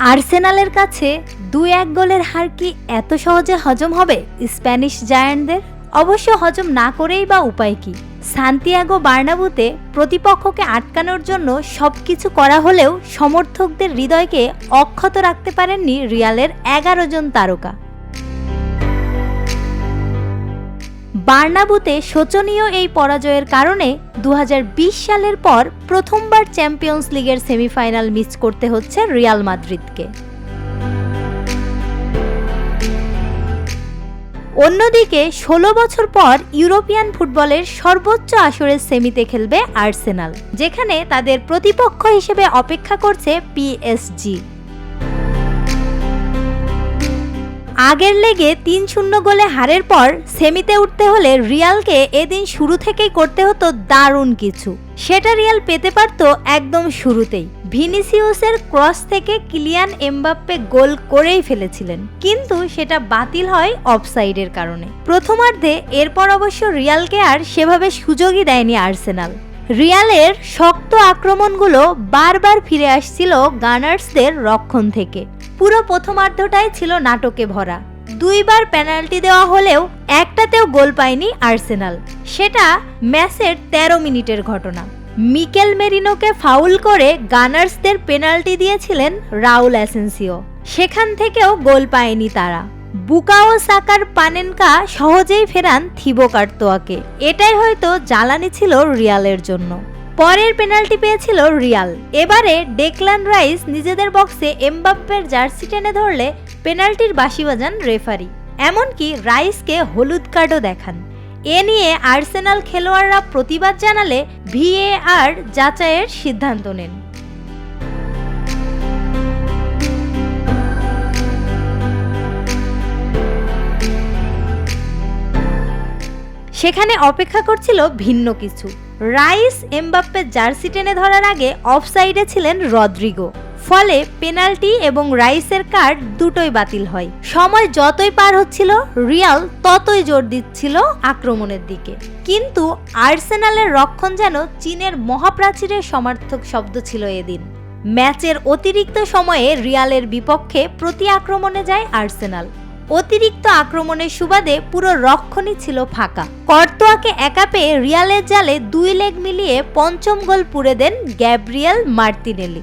আর্সেনালের কাছে দু এক গোলের হার কি এত সহজে হজম হবে স্প্যানিশ জায়ান্টদের? অবশ্য হজম না করেই বা উপায় কি? সান্তিয়াগো বার্নাবুতে প্রতিপক্ষকে আটকানোর জন্য সব কিছু করা হলেও সমর্থকদের হৃদয়কে অক্ষত রাখতে পারেননি রিয়ালের এগারো জন তারকা। বার্নাবুতে শোচনীয় এই পরাজয়ের কারণে দু হাজার বিশ সালের পর প্রথমবার চ্যাম্পিয়ন্স লিগের সেমিফাইনাল মিস করতে হচ্ছে রিয়াল মাদ্রিদকে। অন্যদিকে, ষোলো বছর পর ইউরোপিয়ান ফুটবলের সর্বোচ্চ আসরের সেমিতে খেলবে আর্সেনাল, যেখানে তাদের প্রতিপক্ষ হিসেবে অপেক্ষা করছে পিএসজি আগের লেগে তিন শূন্য গোলে হারের পর সেমিতে উঠতে হলে রিয়ালকে এদিন শুরু থেকেই করতে হতো দারুণ কিছু। সেটা রিয়াল পেতে পারত একদম শুরুতেই। ভিনিসিউসের ক্রস থেকে কিলিয়ান এমবাপ্পে গোল করেই ফেলেছিলেন। কিন্তু সেটা বাতিল হয় অফসাইডের কারণে। প্রথমার্ধে এরপর অবশ্য রিয়ালকে আর সেভাবে সুযোগই দেয়নি আর্সেনাল। রিয়ালের শক্ত আক্রমণগুলো বারবার ফিরে আসছিল গানার্সদের রক্ষণ থেকে। পুরো প্রথমার্ধটাই ছিল নাটকে ভরা। দুইবার পেনাল্টি দেওয়া হলেও একটাতেও গোল পায়নি আর্সেনাল। সেটা ম্যাচের ১৩ মিনিটের ঘটনা। মিকেল মেরিনোকে ফাউল করে গানার্সদের পেনাল্টি দিয়েছিলেন রাউল অ্যাসেন্সিও। সেখান থেকেও গোল পায়নি তারা। বুকাও সাকার পানেনকা সহজেই ফেরান থিবো কার্তোয়াকে। এটাই হয়তো জ্বালানি ছিল রিয়ালের জন্য। পরের পেনাল্টি পেয়েছিল রিয়াল। এবারে ডেকলান রাইস নিজেদের বক্সে এমবাপ্পের জার্সি টেনে ধরলে পেনাল্টির বাঁশি বাজান রেফারি। এমনকি রাইসকে হলুদ কার্ডও দেখান। এ নিয়ে আর্সেনাল খেলোয়াড়রা প্রতিবাদ জানালে ভিএআর যাচাইয়ের সিদ্ধান্ত নেন। সেখানে অপেক্ষা করছিল ভিন্ন কিছু। রাইস এমবাপ্পের জার্সি টেনে ধরার আগে অফসাইডে ছিলেন রদ্রিগো। ফলে পেনাল্টি এবং রাইসের কার্ড দুটোই বাতিল হয়। সময় যতই পার হচ্ছিল, রিয়াল ততই জোর দিচ্ছিল আক্রমণের দিকে। কিন্তু আর্সেনালের রক্ষণ যেন চীনের মহাপ্রাচীরের সমার্থক শব্দ ছিল এদিন। ম্যাচের অতিরিক্ত সময়ে রিয়ালের বিপক্ষে প্রতি আক্রমণে যায় আর্সেনাল। অতিরিক্ত আক্রমণের সুবাদে পুরো রক্ষণই ছিল ফাঁকা। কর্তোয়াকে একা পেয়ে রিয়ালের জালে দুই লেগ মিলিয়ে পঞ্চম গোল পুরে দেন গ্যাব্রিয়েল মার্তিনেলি।